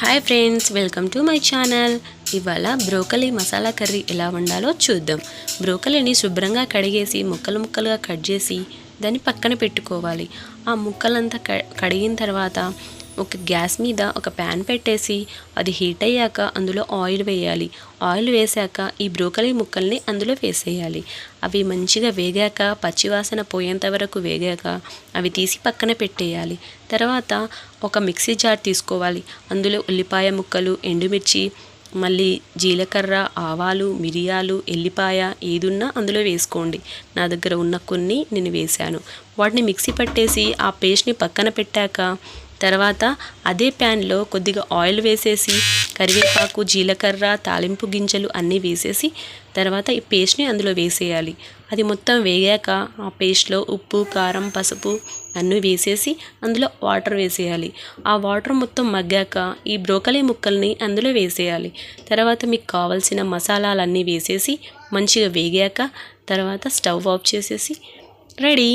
Hi friends welcome to my channel. ఇవాళ broccoli masala curry ఎలా వండాలో చూద్దాం. బ్రోకలీని శుభ్రంగా కడిగేసి ముక్కలు ముక్కలుగా కట్ చేసి దాన్ని పక్కన పెట్టుకోవాలి. ఆ ముక్కలంతా క కడిగిన తర్వాత ఒక గ్యాస్ మీద ఒక ప్యాన్ పెట్టేసి అది హీట్ అయ్యాక అందులో ఆయిల్ వేయాలి. ఆయిల్ వేసాక ఈ బ్రోకలీ ముక్కల్ని అందులో వేసేయాలి. అవి మంచిగా వేగాక పచ్చివాసన పోయేంత వరకు వేగాక అవి తీసి పక్కన పెట్టేయాలి. తర్వాత ఒక మిక్సీ జార్ తీసుకోవాలి. అందులో ఉల్లిపాయ ముక్కలు ఎండుమిర్చి మళ్ళీ జీలకర్ర ఆవాలు మిరియాలు ఎల్లిపాయ ఏదున్నా అందులో వేసుకోండి. నా దగ్గర ఉన్న కొన్ని నేను వేశాను. వాటిని మిక్సీ పట్టేసి ఆ పేస్ట్ని పక్కన పెట్టాక తర్వాత అదే ప్యాన్లో కొద్దిగా ఆయిల్ వేసేసి కరివేపాకు జీలకర్ర తాలింపు గింజలు అన్నీ వేసేసి తర్వాత ఈ పేస్ట్ని అందులో వేసేయాలి. అది మొత్తం వేగాక ఆ పేస్ట్లో ఉప్పు కారం పసుపు అన్నీ వేసేసి అందులో వాటర్ వేసేయాలి. ఆ వాటర్ మొత్తం మగ్గాక ఈ బ్రోకలీ ముక్కల్ని అందులో వేసేయాలి. తర్వాత మీకు కావలసిన మసాలాలన్నీ వేసేసి మంచిగా వేగాక తర్వాత స్టవ్ ఆఫ్ చేసేసి రెడీ!